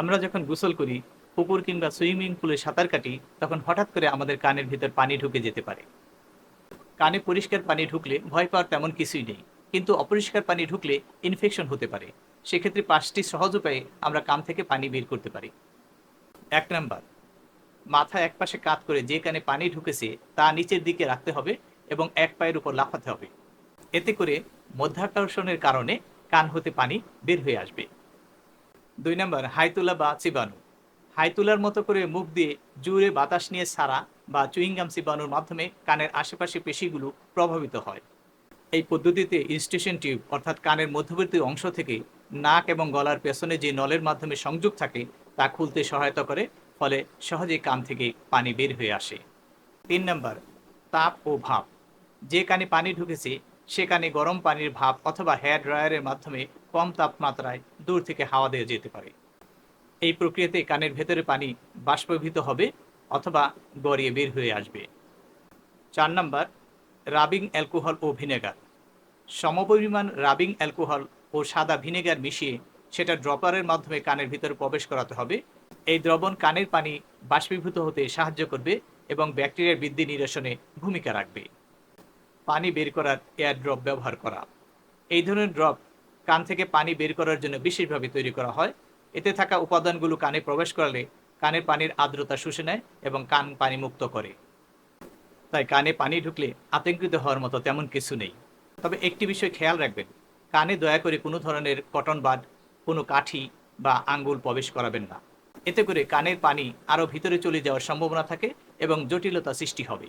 আমরা যখন গোসল করি, পুকুর কিংবা সুইমিং পুলে সাঁতার কাটি, তখন হঠাৎ করে আমাদের কানের ভিতর পানি ঢুকে যেতে পারে। কানে পরিষ্কার পানি ঢুকলে ভয় পাওয়ার তেমন কিছুই নেই, কিন্তু অপরিষ্কার পানি ঢুকলে ইনফেকশন হতে পারে। সেক্ষেত্রে পাঁচটি সহজ উপায়ে আমরা কান থেকে পানি বের করতে পারি। এক নাম্বার, মাথা একপাশে কাত করে যে কানে পানি ঢুকেছে, তা নিচের দিকে রাখতে হবে এবং এক পায়ের উপর লাফাতে হবে। এতে করে মধ্যাকর্ষণের কারণে কান হতে পানি বের হয়ে আসবে। দুই নম্বর হাইতুলা বা চিবানু। হাইতুলার মতো করে মুখ দিয়ে জুড়ে বাতাস নিয়ে সারা বা চুইংগাম চিবানুর মাধ্যমে কানের আশেপাশে পেশিগুলো প্রভাবিত হয়। এই পদ্ধতিতে ইনস্টেশন টিউব, অর্থাৎ কানের মধ্যবর্তী অংশ থেকে নাক এবং গলার পেছনে যে নলের মাধ্যমে সংযোগ থাকে, তা খুলতে সহায়তা করে, ফলে সহজে কান থেকে পানি বের হয়ে আসে। তিন নম্বর, তাপ ও ভাপ যে কানে পানি ঢুকেছে সে কানে গরম পানির ভাপ অথবা হেয়ার ড্রায়ারের মাধ্যমে কম তাপমাত্রায় দূর থেকে হাওয়া দেওয়া যেতে পারে। এই প্রক্রিয়াতে কানের ভেতরে পানি বাষ্পীভূত হবে অথবা গড়িয়ে বের হয়ে আসবে। চার নম্বর, রাবিং অ্যালকোহল ও ভিনেগার। সমপরিমাণ রাবিং অ্যালকোহল ও সাদা ভিনেগার মিশিয়ে সেটা ড্রপারের মাধ্যমে কানের ভিতরে প্রবেশ করাতে হবে। এই দ্রবণ কানের পানি বাষ্পীভূত হতে সাহায্য করবে এবং ব্যাকটেরিয়ার বৃদ্ধি নিরসনে ভূমিকা রাখবে। পানি বের করার এয়ার ড্রপ ব্যবহার করা। এই ধরনের ড্রপ কান থেকে পানি বের করার জন্য বিশেষভাবে তৈরি করা হয়। এতে থাকা উপাদানগুলো কানে প্রবেশ করালে কানের পানির আর্দ্রতা শুষে নেয় এবং কান পানি মুক্ত করে। তাই কানে পানি ঢুকলে আতঙ্কিত হওয়ার মতো তেমন কিছু নেই। তবে একটি বিষয় খেয়াল রাখবেন, কানে দয়া করে কোনো ধরনের কটন বাড কোনো কাঠি বা আঙ্গুল প্রবেশ করাবেন না। এতে করে কানের পানি আরও ভিতরে চলে যাওয়ার সম্ভাবনা থাকে এবং জটিলতা সৃষ্টি হবে।